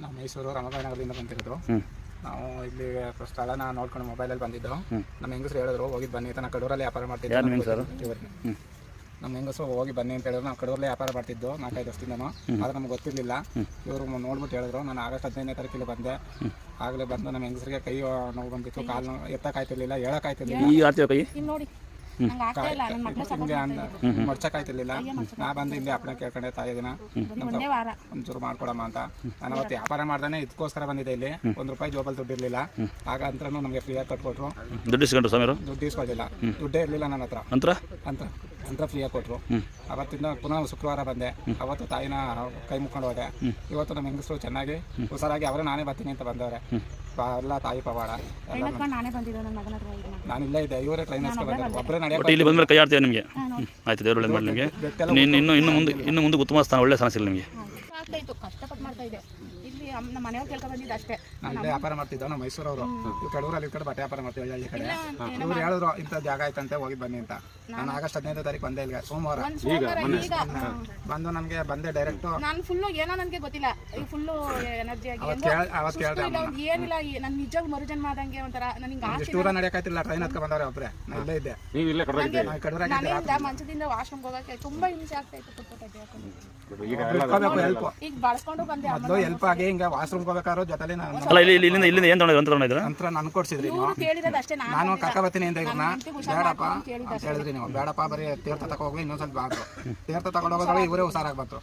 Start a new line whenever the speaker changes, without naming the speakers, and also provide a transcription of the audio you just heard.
ನಾವು ಮೈಸೂರು ರಾಮಬಾಯಿ ನಗರದಿಂದ ಬಂದಿರೋದು ನಾವು ಇಲ್ಲಿ ಸ್ಥಳನ ನೋಡ್ಕೊಂಡು ಮೊಬೈಲಲ್ಲಿ ಬಂದಿದ್ದು. ನಮ್ಮ ಹೆಂಗಸರು ಹೇಳಿದ್ರು ಹೋಗಿ ಬನ್ನಿ ಅಂತ. ನಾವು ಕಡೂರಲ್ಲಿ ವ್ಯಾಪಾರ ಮಾಡ್ತಿದ್ದೆ.
ನಿಮ್ಮ ಹೆಂಗಸರು?
ಇವ್ರಿಗೆ.
ಹ್ಞೂ
ನಮ್ಮ ಹೆಂಗಸರು ಹೋಗಿ ಬನ್ನಿ ಅಂತ ಹೇಳಿದ್ರು. ನಾವು ಕಡೂರಲ್ಲೇ ವ್ಯಾಪಾರ ಮಾಡ್ತಿದ್ದು ನಾಲ್ಕೈದು ವರ್ಷದಿಂದನೂ. ಆದ್ರೆ ನಮ್ಗೆ ಗೊತ್ತಿರಲಿಲ್ಲ. ಇವರು ನೋಡ್ಬಿಟ್ಟು ಹೇಳಿದ್ರು. ನಾನು ಆಗಸ್ಟ್ ಹದಿನೈದನೇ ತಾರೀಕಿಗೆ ಬಂದೆ. ಆಗಲೇ ಬಂದು ನಮ್ಮ ಹೆಂಗಸರಿಗೆ ಕೈ ನೋವು ಬಂದಿತ್ತು. ಕಾಲು ನೋವು ಎತ್ತಕ್ಕಾಯ್ತಿರ್ಲಿಲ್ಲ ಹೇಳಕ್ಕಾಯ್ತಿರ್ಲಿಲ್ಲ.
ನಂಗೆ ಆಗ್ತಾ ಇಲ್ಲ ನನ್ನ ಮಕ್ಕಳು
ನಾ ಬಂದು ಇಲ್ಲಿ ಅಪ್ಪನ ಕೇಳ್ಕೊಂಡೆ ತಾಯಿ ದಿನ.
ಒಂದೇ ವಾರ.
ಒಂಚೂರು ಮಾಡ್ಕೊಡಮ್ಮ ಅಂತ. ನಾನು ಅವತ್ತು ವ್ಯಾಪಾರ ಮಾಡ್ದಾನೆ ಇದಕ್ಕೋಸ್ಕರ ಬಂದಿದೆ ಇಲ್ಲಿ. ಒಂದು ರೂಪಾಯಿ ಜೋಬಲ್ಲಿ ದುಡ್ಡಿರಲಿಲ್ಲ. ಆಗ ಅಂತೂ ನಮಗೆ ಫ್ರೀಯಾಗಿ ಕಟ್ಕೊಟ್ರು.
ದುಡ್ಡು ಇಸ್ಕೊಂಡ್ರು
ದುಡ್ಡು ಇಸ್ಕೊಳ್ಳಿಲ್ಲ ದುಡ್ಡೇ ಇರಲಿಲ್ಲ ನನ್ನ ಹತ್ರ.
ನಂತರ
ಅಂತ ಅಂತ ಫ್ರೀಯಾಗಿ ಕೊಟ್ಟರು ಅವತ್ತಿಂದ ಪುನಃ ಶುಕ್ರವಾರ ಬಂದೆ. ಅವತ್ತು ತಾಯಿನ ಕೈ ಮುಕ್ಕೊಂಡು ಹೋದೆ. ಇವತ್ತು ನಮ್ಮ ಹೆಂಗಸರು ಚೆನ್ನಾಗಿ ಹುಷಾರಾಗಿ ಅವರೇ ನಾನೇ ಬರ್ತೀನಿ ಅಂತ ಬಂದವ್ರೆ. ಬಾ- ಎಲ್ಲ ತಾಯಿ ಪವಾಡ. ಎಲ್ಲ
ನಾನೇ ಬಂದಿದ್ದು ನನ್ನ ಮಗನ ಹತ್ರ ಇದು ಮಾಡಿ
ನಾನು ಇಲ್ಲೇ ಇದ್ದೆ ಇವರೇ ಟ್ರೈನ್ ಒಬ್ಬರೇ
ಒಟ್ಟು ಇಲ್ಲಿ ಬಂದ್ಮೇಲೆ ಕೈ ಆಡ್ತೀವಿ ನಿಮಗೆ? ಆಯ್ತು ದೇವ್ರು ಒಳ್ಳೇದು ಮಾಡಿ ನಿಮಗೆ.
ಬೆಟ್ಟೆಲ್ಲ
ಇನ್ನು ಇನ್ನು ಇನ್ನು ಮುಂದೆ ಇನ್ನು ಮುಂದೆ ಉತ್ತಮ ಸ್ಥಾನ ಒಳ್ಳೆ ಸ್ಥಾನ ಸಿಗಲಿ ನಿಮಗೆ
ಆಗ್ತಾ ಇತ್ತು ಕಷ್ಟಪಟ್ಟು ಮಾಡ್ತಾ ಇದ್ದೆ. ಇಲ್ಲಿ ನಮ್ಮ ಮನೆಯವ್ರು ಕೇಳ್ಕೊಂಡು ಬಂದಿದ್ದು ಅಷ್ಟೇ.
ನಾನು ಇಲ್ಲೇ ವ್ಯಾಪಾರ ಮಾಡ್ತಿದ್ದ ನಮ್ಮ ಮೈಸೂರವರು ಕಡೂರಲ್ಲಿ ಈ ಕಡೆ ಬಟ್ಟೆ ವ್ಯಾಪಾರ ಮಾಡ್ತೀವಿ ಈ ಕಡೆ. ಇವ್ರು ಹೇಳಿದ್ರು ಇಂಥ ಜಾಗ ಐತಂತೆ ಹೋಗಿ ಬನ್ನಿ ಅಂತ. ನಾನು ಆಗಸ್ಟ್ ಹದಿನೈದು ತಾರೀಕು ಬಂದೆ ಇಲ್ಲಿಗೆ ಸೋಮವಾರ.
ಈಗ
ಬಂದು ನನಗೆ ಬಂದೆ ಡೈರೆಕ್ಟ್
ನಾನು ಫುಲ್ಲು ಏನೋ ನನಗೆ ಗೊತ್ತಿಲ್ಲ ಈ ಫುಲ್ಲು ಎನರ್ಜಿ ಆಗಿ ಏನಿಲ್ಲ ನನ್ನ ನಿಜವಾಗ್ ಮರುಜನ್ಮ ಆದಂಗೆ ಒಂಥರ ನನಗೆ ಆಸೆ
ಎಷ್ಟು ದೂರ ನಡೆಯಕ್ಕಾಯ್ತಿಲ್ಲ ಟ್ರೈನ್ ಹತ್ಕೊಂಡು ಬಂದವ್ರೆ ಒಬ್ಬರೇ ನಾನು ಇಲ್ಲೇ ಇದ್ದೆ.
ನೀವು ಇಲ್ಲೇ ಕರ್ನಾಟಕ
ನಾನು ಕಡೂರಾಗಿ
ಮನೆಯಿಂದ ಮಂಚದಿಂದ ವಾಶ್ರೂಮ್ಗೆ ಹೋಗಕ್ಕೆ ತುಂಬಾ ಹಿಂಸೆ ಆಗ್ತಾ ಇತ್ತು
ಈಗ
ಹೆಲ್ಪ್
ಈಗ ಬಳಸ್ಕೊಂಡು ಬಂದೆ
ಹೆಲ್ಪ್ ಆಗಿ ಹಿಂಗೆ ವಾಶ್ರೂಮ್ ಹೋಗಬೇಕಾರೋ ಜೊತೆಲಿ ನಾನು
ಅಲ್ಲ ಇಲ್ಲಿ ಇಲ್ಲಿ- ಇಲ್ಲಿಂದ ಇಲ್ಲಿಂದ ಏನು ತೊಗೊಂಡಿದ್ರು ಅಂತ ತೊಗೊಂಡಿದ್ರ
ನಂತರ ನನ್ ಕೊಡ್ಸಿದ್ರಿ ನೀವು.
ಕೇಳಿರೋದು ಅಷ್ಟೇ ನಾನು
ನಾನು ಕರ್ಕ ಬರ್ತೀನಿ ಅಂತ ಇವ್ರನ್ನ ಬೇಡಪ್ಪ ಅಂತ ಹೇಳಿದ್ರಿ ನೀವು. ಬೇಡಪ್ಪ ಬರೀ ತೀರ್ಥ ತಗೋ ಹೋಗಿ ಇನ್ನೊಂದ್ ಸ್ವಲ್ಪ ಬಾದ್ರು ತೀರ್ಥ ತಗೊಂಡು ಹೋಗೋದ್ರೊಳಗೆ ಇವರೇ ಹುಷಾರಾಗಿ ಬಂತು